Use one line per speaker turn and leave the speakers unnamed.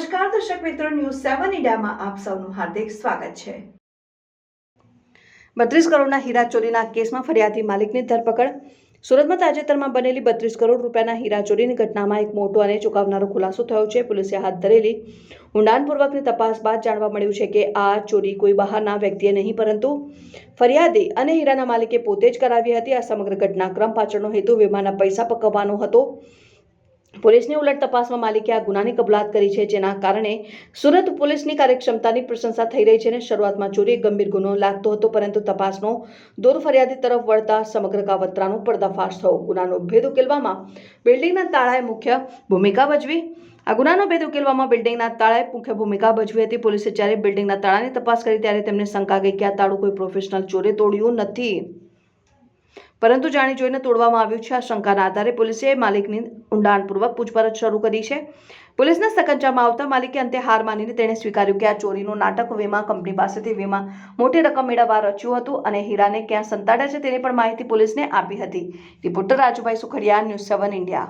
સેવન ઇન્ડિયામાં આપ સૌનું હાર્દિક સ્વાગત છે. બત્રીસ કરોડના હીરા ચોરીના કેસમાં ફરિયાદી માલિકની ધરપકડ. સુરતમાં તાજેતરમાં બનેલી બત્રીસ કરોડ રૂપિયાના હીરા ચોરીની ઘટનામાં એક મોટો અને ચોંકાવનારો ખુલાસો થયો છે. પોલીસે હાથ ધરેલી ઊંડાણપૂર્વકની તપાસ બાદ જાણવા મળ્યું છે કે આ ચોરી કોઈ બહારના વ્યક્તિએ નહીં, પરંતુ ફરિયાદી અને હીરાના માલિકે પોતે જ કરાવી હતી. આ સમગ્ર ઘટનાક્રમ પાછળનો હેતુ વીમાના પૈસા પકવવાનો હતો. પોલીસની ઉલટ તપાસમાં માલિકે આ ગુનાની કબૂલાત કરી છે, જેના કારણે સુરત પોલીસની કાર્યક્ષમતાની પ્રશંસા થઈ રહી છે અને શરૂઆતમાં ચોરી ગંભીર ગુનો લાગતો હતો, પરંતુ તપાસનો દોર ફરિયાદી તરફ વળતા સમગ્ર કાવતરાનો પર્દાફાશ થયો. ગુનાનો ભેદ ઉકેલવામાં બિલ્ડિંગના તાળાએ મુખ્ય ભૂમિકા ભજવી, આ ગુનાનો ભેદ ઉકેલવામાં બિલ્ડિંગના તાળાએ મુખ્ય ભૂમિકા ભજવી હતી. પોલીસે જ્યારે બિલ્ડિંગના તાળાની તપાસ કરી, ત્યારે તેમને શંકા ગઈ કે આ તાળું કોઈ પ્રોફેશનલ ચોરે તોડ્યું નથી. પરંતુ જાણી જોઈને તોડવામાં આવ્યું છે આ શંકાના આધારે પોલીસે માલિકની ઊંડાણપૂર્વક પૂછપરછ શરૂ કરી છે. પોલીસના સકંજામાં આવતા માલિકે અંતે હાર માનીને તેણે સ્વીકાર્યું કે આ ચોરીનું નાટક વીમા કંપની પાસેથી વીમા મોટી રકમ મેળવવા રચ્યું હતું અને હીરાને ક્યાં સંતાડ્યા છે તેની પણ માહિતી પોલીસને આપી હતી. Reporter Rajubhai Sukhadiya, news seven India.